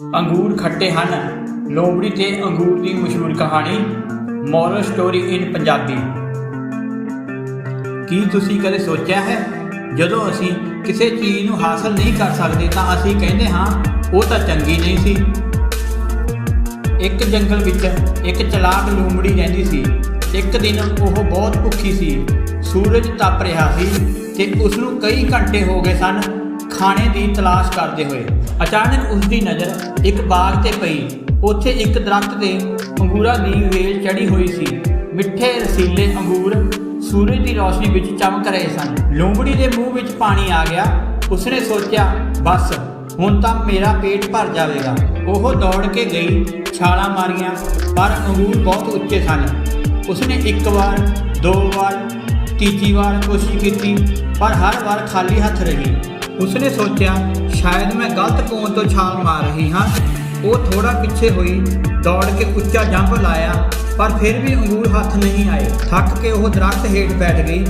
ਅੰਗੂਰ ਖੱਟੇ ਹਨ। ਲੋਮੜੀ ਤੇ ਅੰਗੂਰ ਦੀ ਮਸ਼ਹੂਰ ਕਹਾਣੀ ਮੋਰਲ ਸਟੋਰੀ ਇਨ ਪੰਜਾਬੀ। ਕੀ ਤੁਸੀਂ ਕਦੇ ਸੋਚਿਆ ਹੈ, ਜਦੋਂ ਅਸੀਂ ਕਿਸੇ ਚੀਜ਼ ਨੂੰ ਹਾਸਲ ਨਹੀਂ ਕਰ ਸਕਦੇ ਤਾਂ ਅਸੀਂ ਕਹਿੰਦੇ ਹਾਂ, ਉਹ ਤਾਂ ਚੰਗੀ ਨਹੀਂ ਸੀ। ਇੱਕ ਜੰਗਲ ਵਿੱਚ ਇੱਕ ਚਲਾਕ ਲੂੰਬੜੀ ਰਹਿੰਦੀ ਸੀ। ਇੱਕ ਦਿਨ ਉਹ ਬਹੁਤ ਭੁੱਖੀ ਸੀ। ਸੂਰਜ ਤਪ ਰਿਹਾ ਸੀ ਤੇ ਉਸ ਨੂੰ ਕਈ ਘੰਟੇ ਹੋ ਗਏ ਸਨ ਖਾਣੇ ਦੀ ਤਲਾਸ਼ ਕਰਦੇ ਹੋਏ। ਅਚਾਨਕ ਉਸ ਦੀ ਨਜ਼ਰ ਇੱਕ ਬਾਗ ਤੇ ਪਈ। ਉੱਥੇ ਇੱਕ ਦਰਖਤ ਤੇ ਅੰਗੂਰਾਂ ਦੀ ਵੇਲ ਚੜੀ ਹੋਈ ਸੀ। ਮਿੱਠੇ ਰਸੀਲੇ ਅੰਗੂਰ ਸੂਰਜ ਦੀ ਰੋਸ਼ਨੀ ਵਿੱਚ ਚਮਕ ਰਹੇ ਸਨ। ਲੂੰਬੜੀ ਦੇ ਮੂੰਹ ਵਿੱਚ ਪਾਣੀ ਆ ਗਿਆ। ਉਸਨੇ ਸੋਚਿਆ, ਬਸ, ਹੁਣ ਤਾਂ ਮੇਰਾ ਪੇਟ ਭਰ ਜਾਵੇਗਾ। ਉਹ ਦੌੜ ਕੇ ਗਈ, ਛਾਲਾਂ ਮਾਰੀਆਂ, ਪਰ ਅੰਗੂਰ ਬਹੁਤ ਉੱਚੇ ਸਨ। ਉਸਨੇ ਇੱਕ ਵਾਰ, ਦੋ ਵਾਰ, ਤੀਜੀ ਵਾਰ ਕੋਸ਼ਿਸ਼ ਕੀਤੀ, ਪਰ ਹਰ ਵਾਰ ਖਾਲੀ ਹੱਥ ਰਹੀ। ਉਸਨੇ ਸੋਚਿਆ, ਸ਼ਾਇਦ ਮੈਂ ਗਲਤ ਕੋਣ ਤੋਂ ਛਾਲ ਮਾਰ ਰਹੀ ਹਾਂ। ਉਹ ਥੋੜਾ ਪਿੱਛੇ ਹੋਈ, ਦੌੜ ਕੇ ਉੱਚਾ ਜੰਪ ਲਾਇਆ, ਪਰ ਫਿਰ ਵੀ ਅੰਗੂਰ ਹੱਥ ਨਹੀਂ ਆਏ। ਥੱਕ ਕੇ ਉਹ ਦਰਖਤ ਹੇਠ ਬੈਠ ਗਈ,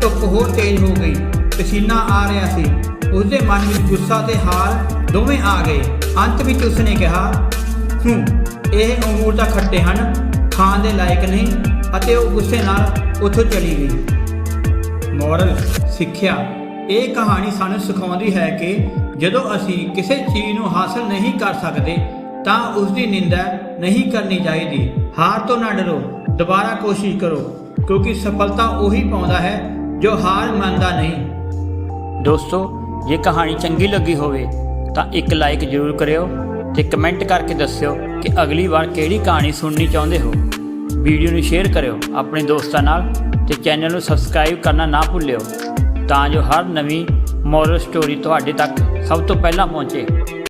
ਧੁੱਪ ਹੋਰ ਤੇਜ਼ ਹੋ ਗਈ, ਪਸੀਨਾ ਆ ਰਿਹਾ ਸੀ। ਉਸਦੇ ਮਨ ਵਿੱਚ ਗੁੱਸਾ ਤੇ ਹਾਰ ਦੋਵੇਂ ਆ ਗਏ। ਅੰਤ ਵਿੱਚ ਉਸਨੇ ਕਿਹਾ, ਹੂੰ, ਇਹ ਅੰਗੂਰ ਤਾਂ ਖੱਟੇ ਹਨ, ਖਾਣ ਦੇ ਲਾਇਕ ਨਹੀਂ, ਅਤੇ ਉਹ ਗੁੱਸੇ ਨਾਲ ਉੱਥੋਂ ਚਲੀ ਗਈ। ਮੋਰਲ ਸਿੱਖਿਆ ਇਹ ਕਹਾਣੀ ਸਾਨੂੰ ਸਿਖਾਉਂਦੀ ਹੈ ਕਿ ਜਦੋਂ ਅਸੀਂ ਕਿਸੇ ਚੀਜ਼ ਨੂੰ ਹਾਸਲ ਨਹੀਂ ਕਰ ਸਕਦੇ, ਤਾਂ ਉਸ ਦੀ ਨਿੰਦਾ ਨਹੀਂ ਕਰਨੀ ਚਾਹੀਦੀ। ਹਾਰ ਤੋਂ ਨਾ ਡਰੋ, ਦੁਬਾਰਾ ਕੋਸ਼ਿਸ਼ ਕਰੋ, ਕਿਉਂਕਿ ਸਫਲਤਾ ਉਹੀ ਪਾਉਂਦਾ ਹੈ ਜੋ ਹਾਰ ਮੰਨਦਾ ਨਹੀਂ। ਦੋਸਤੋ, ਜੇ ਕਹਾਣੀ ਚੰਗੀ ਲੱਗੀ ਹੋਵੇ, ਤਾਂ ਇੱਕ ਲਾਈਕ ਜ਼ਰੂਰ ਕਰਿਓ ਤੇ ਕਮੈਂਟ ਕਰਕੇ ਦੱਸਿਓ ਕਿ ਅਗਲੀ ਵਾਰ ਕਿਹੜੀ ਕਹਾਣੀ ਸੁਣਨੀ ਚਾਹੁੰਦੇ ਹੋ। ਵੀਡੀਓ ਨੂੰ ਸ਼ੇਅਰ ਕਰਿਓ ਆਪਣੇ ਦੋਸਤਾਂ ਨਾਲ ਤੇ ਚੈਨਲ ਨੂੰ ਸਬਸਕ੍ਰਾਈਬ ਕਰਨਾ ਨਾ ਭੁੱਲਿਓ। ਤਾਂ ਜੋ ਹਰ ਨਵੀਂ ਮੋਰਲ ਸਟੋਰੀ ਤੁਹਾਡੇ ਤੱਕ ਸਭ ਤੋਂ ਪਹਿਲਾਂ ਪਹੁੰਚੇ।